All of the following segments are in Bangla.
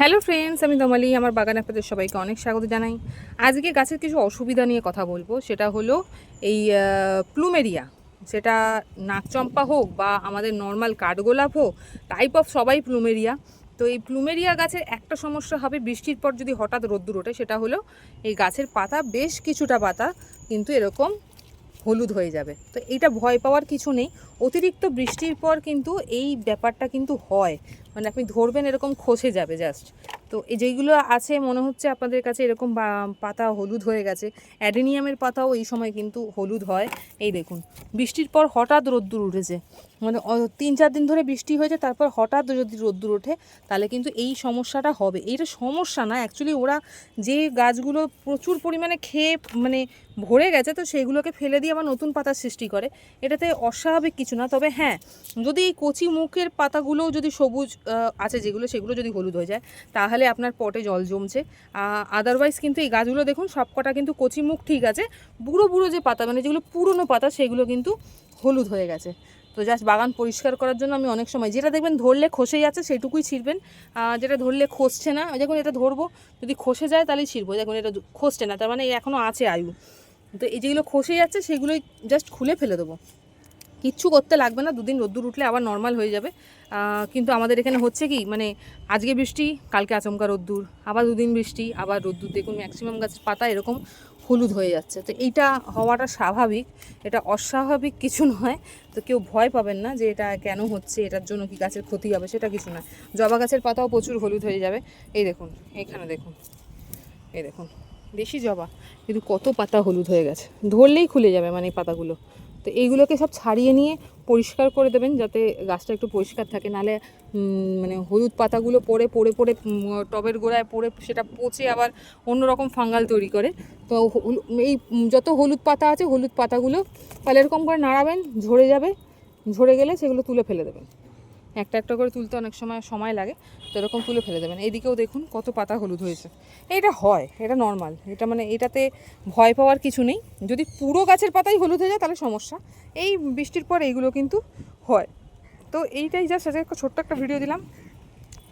হ্যালো ফ্রেন্ডস আমি দমালি আমার বাগানে আপনাদের সবাইকে অনেক স্বাগত জানাই। আজকে গাছের কিছু অসুবিধা নিয়ে কথা বলব। সেটা হলো এই প্লুমেরিয়া সেটা নাকচম্পা হোক বা আমাদের নর্মাল কাঠগোলাপ হোক টাইপ অফ সবাই প্লুমেরিয়া তো এই প্লুমেরিয়া গাছের একটা সমস্যা হবে, বৃষ্টির পর যদি হঠাৎ রোদ্দুর ওঠে, সেটা হলো এই গাছের পাতা বেশ কিছুটা পাতা, কিন্তু এরকম হলুদ হয়ে যাবে। তো এইটা ভয় পাওয়ার কিছু নেই। অতিরিক্ত বৃষ্টির পর কিন্তু এই ব্যাপারটা কিন্তু হয়। মানে আপনি ধরবেন এরকম খসে যাবে জাস্ট তো এই যেইগুলো আছে, মনে হচ্ছে আপনাদের কাছে এরকম পাতা হলুদ হয়ে গেছে। অ্যাডেনিয়ামের পাতাও এই সময় কিন্তু হলুদ হয়। এই দেখুন, বৃষ্টির পর হঠাৎ রোদ্দুর উঠেছে। মানে তিন চার দিন ধরে বৃষ্টি হয়েছে, তারপর হঠাৎ যদি রোদ্দুর ওঠে, তাহলে কিন্তু এই সমস্যাটা হবে। এইটা সমস্যা না অ্যাকচুয়ালি ওরা যে গাছগুলো প্রচুর পরিমাণে খেয়ে মানে ভরে গেছে, তো সেইগুলোকে ফেলে দিয়ে আবার নতুন পাতার সৃষ্টি করে। এটাতে অস্বাভাবিক কিছু না, তবে হ্যাঁ যদি এই কচি মুখের পাতাগুলোও যদি সবুজ আছে যেগুলো, সেগুলো যদি হলুদ হয়ে যায়, তাহলে আপনার পটে জল জমছে। আদারওয়াইজ কিন্তু এই গাছগুলো দেখুন, সবকটা কিন্তু কচি মুখ ঠিক আছে, বুড়ো বুড়ো যে পাতা মানে যেগুলো পুরনো পাতা, সেগুলো কিন্তু হলুদ হয়ে গেছে। তো জাস্ট বাগান পরিষ্কার করার জন্য আমি অনেক সময়, যেটা দেখবেন ধরলে খসেই আছে সেটুকুই ছিঁড়বেন। যেটা ধরলে খসছে না যখন এটা ধরবো, যদি খসে যায় তাহলেই ছিঁড়বো, দেখুন এটা খসছে না, তার মানে এখনও আছে আয়ু। তো এই যেগুলো খসে যাচ্ছে, সেগুলোই জাস্ট খুলে ফেলে দেবো। কিচ্ছু করতে লাগবে না, দুদিন রোদ্দুর উঠলে আবার নর্মাল হয়ে যাবে। কিন্তু আমাদের এখানে হচ্ছে কি মানে আজকে বৃষ্টি, কালকে আচমকা রোদ্দুর, আবার দুদিন বৃষ্টি, আবার রোদ্দুর। দেখুন ম্যাক্সিমাম গাছের পাতা এরকম হলুদ হয়ে যাচ্ছে। তো এইটা হওয়াটা স্বাভাবিক, এটা অস্বাভাবিক কিছু নয়। তো কেউ ভয় পাবেন না যে এটা কেন হচ্ছে, এটার জন্য কি গাছের ক্ষতি হবে, সেটা কিছু নয়। জবা গাছের পাতাও প্রচুর হলুদ হয়ে যাবে। এই দেখুন, এইখানে দেখুন, এই দেখুন। বেশি জবা কিন্তু কত পাতা হলুদ হয়ে গেছে। ধরলেই খুলে যাবে মানে এই পাতাগুলো। তো এইগুলোকে সব ছাড়িয়ে নিয়ে পরিষ্কার করে দেবেন যাতে গাছটা একটু পরিষ্কার থাকে। নাহলে মানে হলুদ পাতাগুলো পড়ে পড়ে উম, টবের গোড়ায় পড়ে সেটা পচে আবার অন্যরকম ফাঙ্গাল তৈরি করে। তো এই যত হলুদ পাতা আছে হলুদ পাতাগুলো তাহলে এরকম করে নাড়াবেন ঝরে যাবে। ঝরে গেলে সেগুলো তুলে ফেলে দেবেন। একটা একটা করে তুলতে অনেক সময় সময় লাগে, তো এরকম তুলে ফেলে দেবেন। এইদিকেও দেখুন কত পাতা হলুদ হয়েছে। এটা হয়, এটা নর্মাল এটা মানে এটাতে ভয় পাওয়ার কিছু নেই। যদি পুরো গাছের পাতাই হলুদ হয়ে যায় তাহলে সমস্যা। এই বৃষ্টির পর এইগুলো কিন্তু হয়। তো এইটাই জাস্ট আজকে একটা ছোট্ট একটা ভিডিও দিলাম।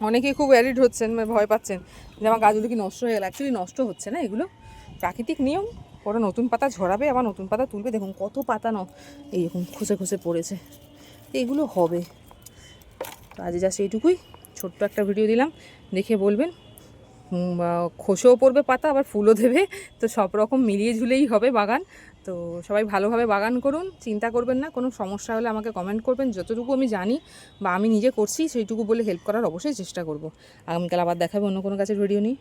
অনেকেই খুব অ্যারিড হচ্ছেন মানে ভয় পাচ্ছেন যে আমার গাছগুলো কি নষ্ট হয়ে গেল। অ্যাকচুয়ালি নষ্ট হচ্ছে না এগুলো। প্রাকৃতিক নিয়ম, ওরা নতুন পাতা ঝরাবে, আবার নতুন পাতা তুলবে। দেখুন কত পাতা ন এইরকম খসে খসে পড়েছে। এগুলো হবে। তো আজ জাস্ট এইটুকুই। ছোট্ট একটা ভিডিও দিলাম, দেখে বলবেন। খোসেও পড়বে পাতা, আবার ফুলও দেবে। তো সব রকম মিলিয়ে ঝুলেই হবে বাগান। তো সবাই ভালোভাবে বাগান করুন, চিন্তা করবেন না, কোনো সমস্যা হলে আমাকে কমেন্ট করবেন। যতটুকু আমি জানি বা আমি নিজে করছি, সেইটুকু বলে হেল্প করার অবশ্যই চেষ্টা করব। আগামীকাল আবার দেখাবে অন্য কোনো কাছে ভিডিও নিয়ে।